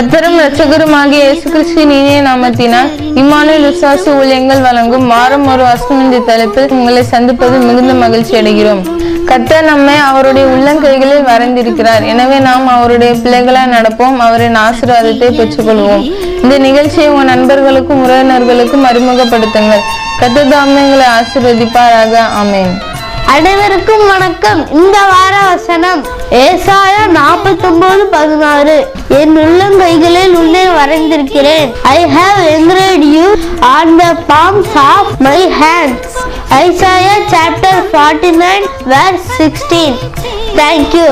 கத்தரும் இரட்சகருமாகிய இயேசு கிறிஸ்தின் இனிய நாமத்தினால் இம்மான விசுவாச ஊழியங்கள் வழங்கும் வாரம் ஒரு வசனம் என்ற தலைப்பில் உங்களை சந்திப்பது மிகுந்த மகிழ்ச்சி அடைகிறோம். கத்தர் நம்மை அவருடைய உள்ளங்கைகளில் வரைந்திருக்கிறார். எனவே நாம் அவருடைய பிள்ளைகளாய் நடப்போம். அவரின் ஆசீர்வாதத்தை பெற்றுக்கொள்வோம். இந்த நிகழ்ச்சியை உங்கள் நண்பர்களுக்கும் உறவினர்களுக்கும் அறிமுகப்படுத்துங்கள். கத்தர் தாமங்களை ஆசீர்வதிப்பாராக. ஆமென். அனைவருக்கும் வணக்கம். இந்த வார வசனம் ஏசாயா நாற்பத்தி ஒன்பது பதினாறு. என் உள்ளங்கைகளில் உள்ளே வரைந்திருக்கிறேன். I have engraved you on the palms of my hands Isaiah chapter forty nine verse sixteen thank you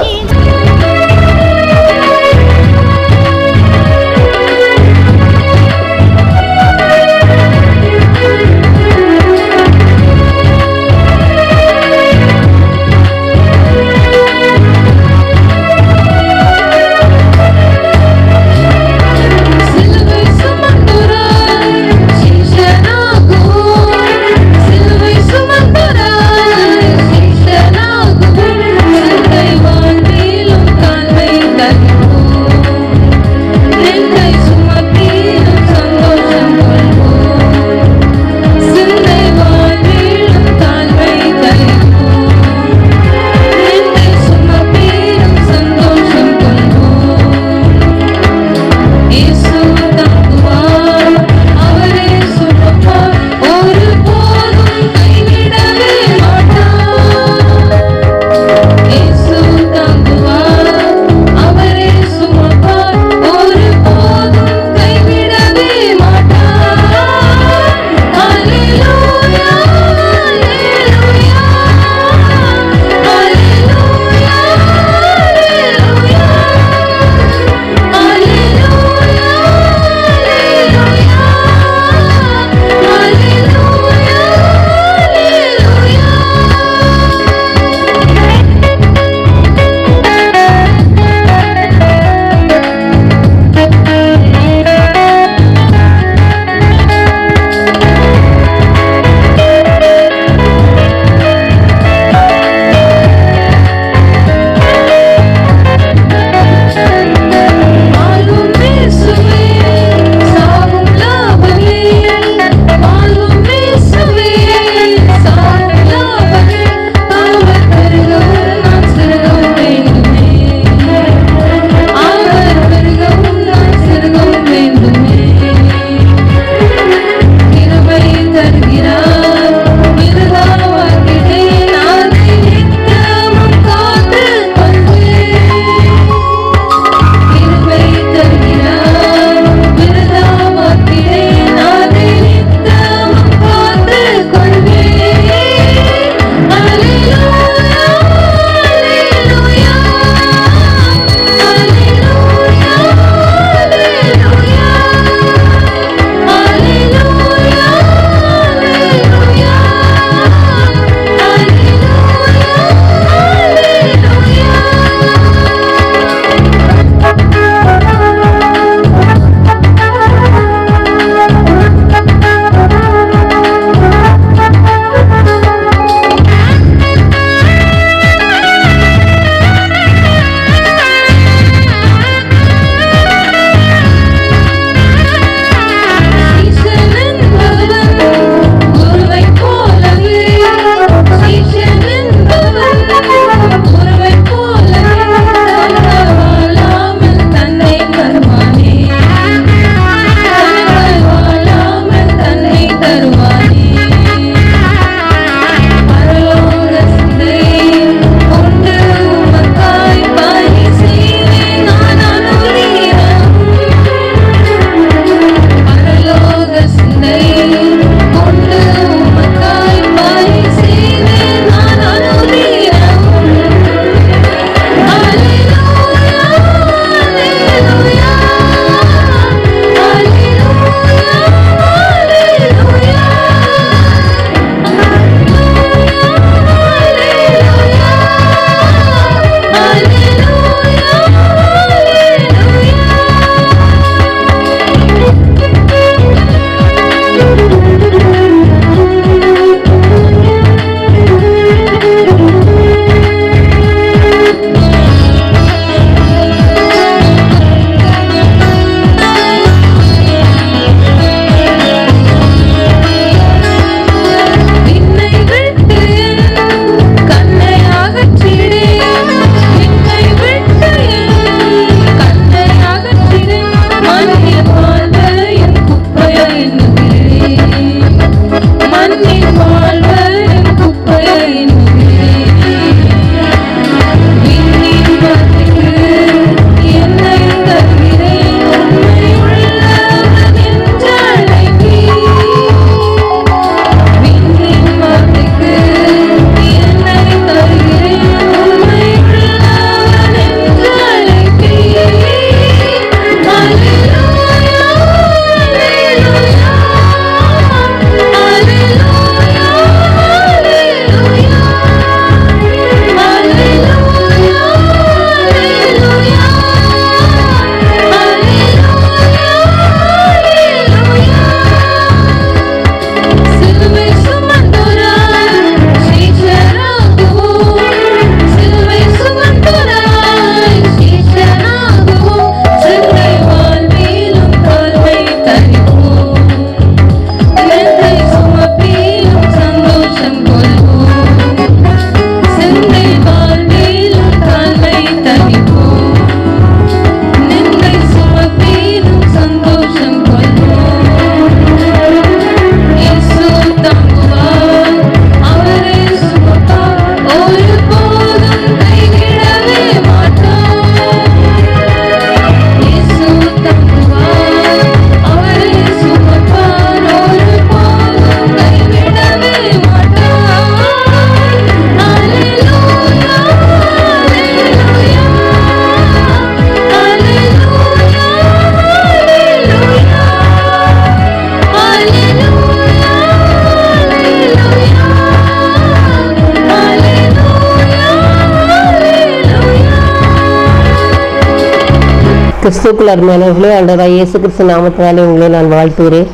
கிறிஸ்துக்குள் அருமையானவர்களே ஆண்டவராக இயேசு கிறிஸ்து நாமத்தினாலே உங்களை நான் வாழ்த்துகிறேன்.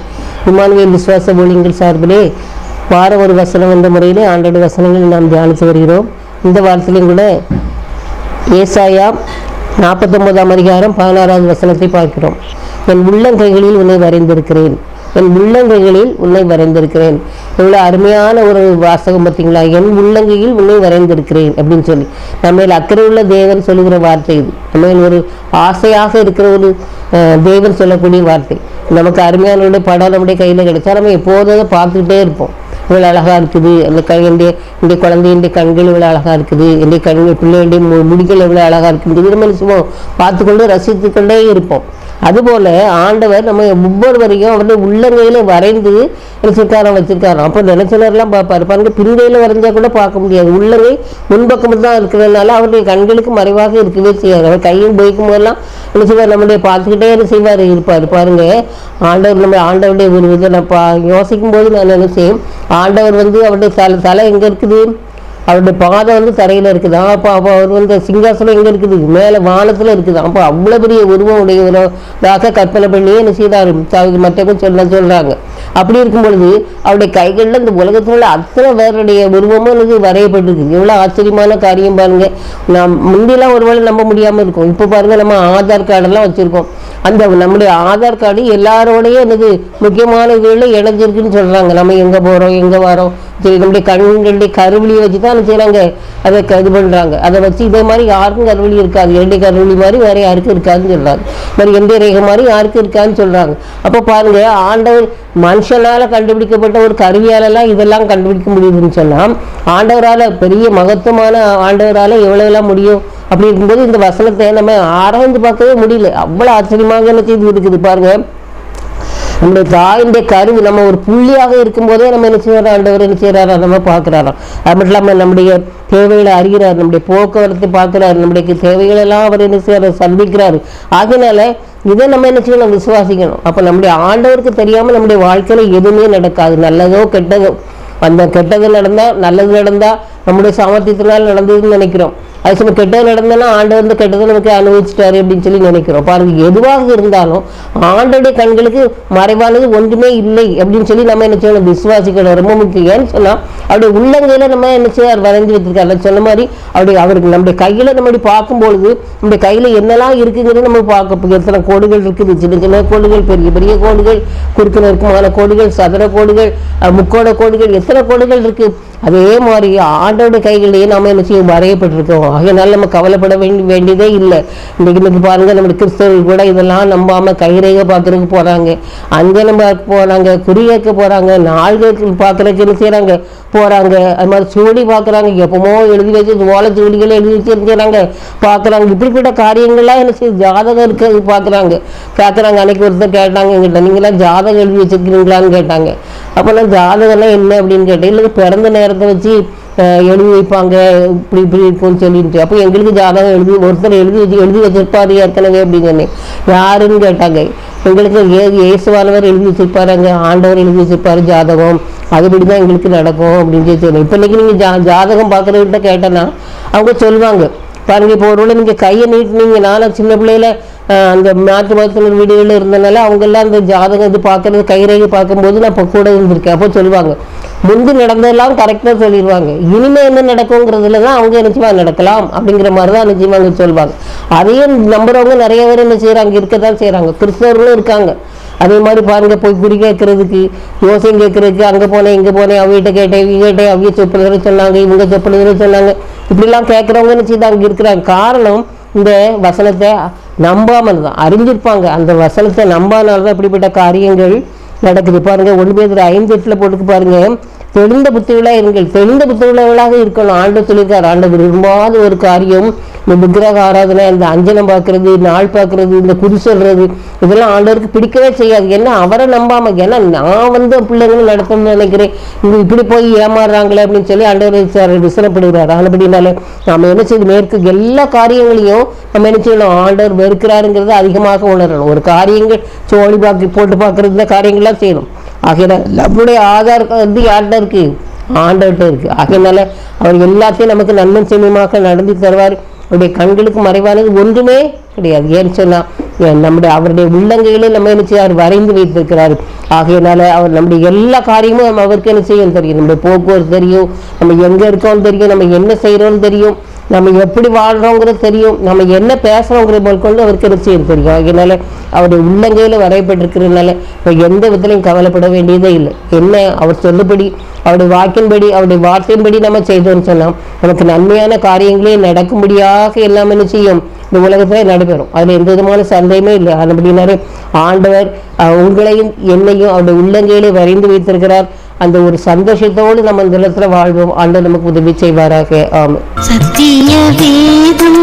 இமானுவேல் விசுவாச ஊழியங்கள் சார்பிலே வார ஒரு வசனம் என்ற முறையிலே ஆண்டோட வசனங்களை நாம் தியானித்து வருகிறோம். இந்த வாரத்திலையும் கூட ஏசாயா நாற்பத்தொன்பதாம் அதிகாரம் பதினாறாவது வசனத்தை பார்க்கிறோம். என் உள்ளங்கைகளில் உன்னை வரைந்திருக்கிறேன். என் உள்ளங்கைகளில் உன்னை வரைந்திருக்கிறேன். இவ்வளோ அருமையான ஒரு வாசகம் பார்த்தீங்களா? என் உள்ளங்கையில் உன்னை வரைந்திருக்கிறேன் அப்படின்னு சொல்லி. நம்ம மேல் அக்கறை உள்ள தேவன் சொல்லுகிற வார்த்தை இது. நம்ம மேல் ஒரு ஆசையாக இருக்கிற ஒரு தேவன் சொல்லக்கூடிய வார்த்தை. நமக்கு அருமையான படம் நம்முடைய கையில் கிடைச்சா நம்ம எப்போதும் அதை பார்த்துக்கிட்டே இருப்போம். இவ்வளோ அழகாக இருக்குது. அந்த கையுடைய என்னுடைய குழந்தையுடைய கண்கள் இவ்வளோ அழகாக இருக்குது. என்னுடைய கண்கள் பிள்ளையுடைய மு- முடிகள் எவ்வளோ அழகாக இருக்குது. இது நம்ம சும்மா பார்த்துக்கொண்டு ரசித்து கொண்டே இருப்போம். அதுபோல் ஆண்டவர் நம்ம ஒவ்வொருவரையும் அவருடைய உள்ளங்கையில் வரைந்து வச்சிருக்காராம் வச்சுருக்காராம். அப்போ நினைச்சலர்லாம் பார்ப்பார். பாருங்க பின்கையில் வரைஞ்சா கூட பார்க்க முடியாது. உள்ளங்கை முன்பக்கம் தான் இருக்கிறதுனால அவருடைய கண்களுக்கு மறைவாக இருக்கவே செய்யாது. அவர் கையும் போய்க்கும் போதெல்லாம் என்ன செய்வார்? நம்முடைய பார்த்துக்கிட்டே என்ன செய்வார்? இருப்பார். பாருங்க ஆண்டவர் நம்ம ஆண்டவருடைய ஒரு இதை நான் பா யோசிக்கும் போது நான் நினைச்சேன்? ஆண்டவர் வந்து அவருடைய தலை தலை எங்கே இருக்குது? அவருடைய பாதம் வந்து தரையில் இருக்குது. அப்போ அப்போ அவர் வந்து சிங்காசனம் எங்கே இருக்குது? மேலே வானத்தில் இருக்குது. அப்போ அவ்வளோ பெரிய உருவம் உடையவராக கற்பனை பண்ணி என்ன செய்தார்? மற்றவங்க சொல்ல சொல்கிறாங்க அப்படி இருக்கும் பொழுது அவருடைய கைகளில் இந்த உலகத்தில் உள்ள அத்தனை பேருடைய உருவமும் எனக்கு வரையப்பட்டிருக்கு. எவ்வளோ ஆச்சரியமான காரியம் பாருங்கள் நாம் முந்திலாம் ஒருவேளை நம்ப முடியாமல் இருக்கும். இப்போ பாருங்கள் நம்ம ஆதார் கார்டெல்லாம் வச்சுருக்கோம். அந்த நம்முடைய ஆதார் கார்டு எல்லாரோடையும் எனக்கு முக்கியமான இதுகளில் இணைஞ்சிருக்குன்னு சொல்கிறாங்க நம்ம எங்கே போகிறோம் எங்கே வரோம். சரி நம்முடைய கண்களுடைய கருவிலியை வச்சு தான் செய்கிறாங்க அதை க- இது பண்ணுறாங்க அதை வச்சு இதே மாதிரி யாருக்கும் கருவிலி இருக்காது. என்னுடைய கருவிலி மாதிரி வேறு யாருக்கும் இருக்காதுன்னு சொல்கிறாங்க மாதிரி எந்த ரேகை மாதிரி யாருக்கும் இருக்காதுன்னு சொல்கிறாங்க அப்போ பாருங்கள் ஆண்டவர் மனுஷனால் கண்டுபிடிக்கப்பட்ட ஒரு கருவியாலெல்லாம் இதெல்லாம் கண்டுபிடிக்க முடியுதுன்னு சொன்னால் ஆண்டவரால் பெரிய மகத்துவமான ஆண்டவரால் எவ்வளோலாம் முடியும்? அப்படி இருக்கும்போது இந்த வசனத்தை நம்ம ஆராய்ந்து பார்க்கவே முடியல. அவ்வளோ ஆச்சரியமாக என்ன செய்து இருக்குது பாருங்க. நம்முடைய தாயினுடைய கருவி நம்ம ஒரு புள்ளியாக இருக்கும்போதே நம்ம என்ன செய்யறோம் ஆண்டவர் என்ன செய்யறாரா? நம்ம பார்க்குறாராம் அது மட்டும் இல்லாமல் நம்முடைய தேவைகளை அறிகிறார் நம்முடைய போக்குவரத்தை பார்க்குறாரு நம்முடைய தேவைகளெல்லாம் அவர் என்ன செய்யறாரு? சந்திக்கிறாரு. அதனால இதை நம்ம என்ன செய்யணும்? விசுவாசிக்கணும். அப்போ நம்முடைய ஆண்டவருக்கு தெரியாமல் நம்முடைய வாழ்க்கையில் எதுவுமே நடக்காது. நல்லதோ கெட்டதோ. அந்த கெட்டது நடந்தால் நல்லது நடந்தால் நம்முடைய சாமர்த்தியத்தினால் நடந்ததுன்னு நினைக்கிறோம். அது சமயம் கெட்டது நடந்ததுன்னா ஆண்டு வந்து கெட்டதை நமக்கு அனுபவிச்சிட்டாரு அப்படின்னு சொல்லி நினைக்கிறோம். பாருங்க எதுவாக இருந்தாலும் ஆண்டோடைய கண்களுக்கு மறைவானது ஒன்றுமே இல்லை அப்படின்னு சொல்லி நம்ம என்ன செய்யணும்? விசுவாசிக்கணும். ரொம்ப முக்கியம். ஏன்னு சொன்னால் அவருடைய உள்ளங்கையில நம்ம என்ன செய்யார் வரைஞ்சி வச்சிருக்காரு. சொன்ன மாதிரி அவருடைய அவருக்கு நம்முடைய கையில நம்ம பார்க்கும் பார்க்கும்பொழுது நம்முடைய கையில என்னெல்லாம் இருக்குங்கிறது நம்ம பார்க்க எத்தனை கோடுகள் இருக்குது? சின்ன சின்ன கோடுகள் பெரிய பெரிய கோடுகள் குறுக்கில் இருக்குமான கோடுகள் சதுர கோடுகள் முக்கோட முக்கோண கோடுகள் எத்தனை கோடுகள் இருக்கு? அதே மாதிரி ஆண்டோட கைகளிலேயே நாம என்ன செய்யும் வரையப்பட்டிருக்கோம். ஆகையினால் நம்ம கவலைப்பட வேண்டி வேண்டியதே இல்லை. இன்னைக்கு இன்னைக்கு பாருங்கள் நம்ம கிறிஸ்தவர்கள் கூட இதெல்லாம் நம்பாமல் கைரேகை பார்க்குறதுக்கு போகிறாங்க அங்கே நம்ம போகிறாங்க குறியேற்க போகிறாங்க நாள்களுக்கு பார்க்குறதுக்கு என்ன செய்கிறாங்க போகிறாங்க அது மாதிரி சூடி பார்க்குறாங்க எப்போமோ எழுதி வச்சு ஓலை சூடிகளை எழுதி வச்சிருக்கிறாங்க பார்க்குறாங்க இப்படிப்பட்ட காரியங்கள்லாம் என்ன செய்யுது ஜாதகம் இருக்கிறது பார்க்குறாங்க பார்க்குறாங்க அன்னைக்கு ஒருத்தர் கேட்டாங்க எங்கிட்ட நீங்களாம் ஜாதகம் எழுதி வச்சிருக்கிறீங்களான்னு கேட்டாங்க. அப்போல்லாம் ஜாதகம்லாம் என்ன அப்படின்னு கேட்டேன். இல்லை பிறந்த நேரத்தை வச்சு எழுதி வைப்பாங்க இப்படி இப்படி இருக்கும்னு சொல்லிட்டு. அப்போ எங்களுக்கு ஜாதகம் எழுதி ஒருத்தர் எழுதி வச்சு எழுதி வச்சிருப்பாரு ஏற்கனவே அப்படின்னு சொன்னேன் யாருன்னு கேட்டாங்க. எங்களுக்கு ஏ இயேசுவானவர் எழுதி வச்சிருப்பாருங்க ஆண்டவர் எழுதி வச்சிருப்பாரு ஜாதகம். அதுபடி தான் எங்களுக்கு நடக்கும் அப்படின்னு சொல்லி சொன்னேன் இப்போ நீங்கள் ஜா ஜாதகம் பார்க்குறவர்கிட்ட கேட்டேன்னா அவங்க சொல்லுவாங்க. பாருங்க இப்போ ஒருவேளை நீங்கள் கையை நீட்டினீங்க நானும் சின்ன பிள்ளையில அந்த மாற்று மருத்துவர் வீடுகளில் இருந்தனால அவங்கெல்லாம் அந்த ஜாதகம் இது பார்க்கறது கைரேகை பார்க்கும்போது நான் இப்போ கூட இருந்திருக்கேன். அப்போ சொல்லுவாங்க. முந்தி நடந்ததெல்லாம் கரெக்டாக சொல்லிடுவாங்க இனிமே என்ன நடக்குங்கிறதுல தான் அவங்க நிச்சயமா நடக்கலாம் அப்படிங்கிற மாதிரி தான் நிச்சயமாக சொல்லுவாங்க அதையும் நம்புறவங்க நிறைய பேர் என்ன செய்கிறாங்க இருக்க தான் செய்கிறாங்க கிறிஸ்தவர்களும் இருக்காங்க. அதே மாதிரி பாருங்க போய் குடி கேட்கறதுக்கு யோசனை கேட்கறதுக்கு அங்கே போனேன் இங்கே போனேன் அவங்ககிட்ட கேட்டேன் இவங்க கேட்டேன் அவங்க சொப்புனதை சொன்னாங்க இவங்க சொப்புனதை சொன்னாங்க. இப்படிலாம் கேட்குறவங்க என்ன தான் அங்கே இருக்கிறாங்க. காரணம் இந்த வசனத்தை நம்பாமல் தான் அறிஞ்சிருப்பாங்க. அந்த வசனத்தை நம்பாதனால தான் இப்படிப்பட்ட காரியங்கள் நடக்குது. பாருங்கள் ஒன்று பேர் ஐந்து எட்டில் போட்டுக்கு பாருங்கள் தெளிந்த புத்தியுள்ள இருங்கள் தெளிந்த புத்தியுள்ளவர்களாக இருக்கணும். ஆண்டு சொல்லியிருக்கார் ஆண்டு விரும்பாத ஒரு காரியம் இந்த விக்கிரக ஆராதனை இந்த அஞ்சனம் பார்க்கறது நாள் பார்க்கறது இந்த குறி சொல்றது இதெல்லாம் ஆண்டவருக்கு பிடிக்கவே செய்யாது. ஏன்னா அவரை நம்பாம ஏன்னா நான் வந்து பிள்ளைங்களும் நடத்தணும்னு நினைக்கிறேன். இவங்க இப்படி போய் ஏமாறுறாங்களே அப்படின்னு சொல்லி ஆண்டவர் சார் விசனப்படுகிறார் ஆனபடினால நாம என்ன செய்து மேற்கு எல்லா காரியங்களையும் நம்ம என்ன செய்யணும்? ஆண்டவர் வெறுக்கிறாருங்கிறத அதிகமாக உணரணும். ஒரு காரியங்கள் சோழி பாக்கி போட்டு பார்க்கறது இந்த காரியங்கள்லாம் செய்யணும். ஆகையினால நம்மளுடைய ஆதார் வந்து யார்கிட்ட இருக்கு? ஆண்டவர்கிட்ட இருக்கு. ஆகையினால அவர் எல்லாத்தையும் நமக்கு நன்மை செல்வமாக நடந்து தருவார். அவருடைய கண்களுக்கு மறைவானது ஒன்றுமே கிடையாது. ஏன்னு சொன்னால் நம்முடைய அவருடைய உள்ளங்கையிலே நம்ம என்ன செய்யார் வரைந்து வைத்திருக்கிறார். ஆகையினால அவர் நம்முடைய எல்லா காரியமும் நம்ம அவருக்கு என்ன செய்யும் தெரியும். நம்முடைய போக்குவரத்து தெரியும் நம்ம எங்கே இருக்கோம்னு தெரியும் நம்ம என்ன செய்கிறோம்னு தெரியும். நம்ம எப்படி வாழ்கிறோங்கிறது தெரியும். நம்ம என்ன பேசுறோங்கிறது கொண்டு அவருக்கு நிச்சயம் தெரியும். அதனால அவருடைய உள்ளங்கையில் வரையப்பட்டிருக்கிறதுனால இப்போ எந்த விதத்திலையும் கவலைப்பட வேண்டியதே இல்லை. என்ன அவர் சொல்லுபடி அவருடைய வாக்கின்படி அவருடைய வார்த்தையின்படி நம்ம செய்தோம்னு சொன்னால் நமக்கு நன்மையான காரியங்களே நடக்கும்படியாக எல்லாமே நிச்சயம் இந்த உலகத்தில் நடைபெறும். அதில் எந்த விதமான சந்தேகமே இல்லை. அதுபடினாலே ஆண்டவர் உங்களையும் என்னையும் அவருடைய உள்ளங்கையிலே வரைந்து வைத்திருக்கிறார். அந்த ஒரு சந்தோஷத்தோடு நம்ம இந்த இடத்துல வாழ்வோம். ஆண்டு நமக்கு உதவி செய்வாராக. ஆம் சத்திய வேதம்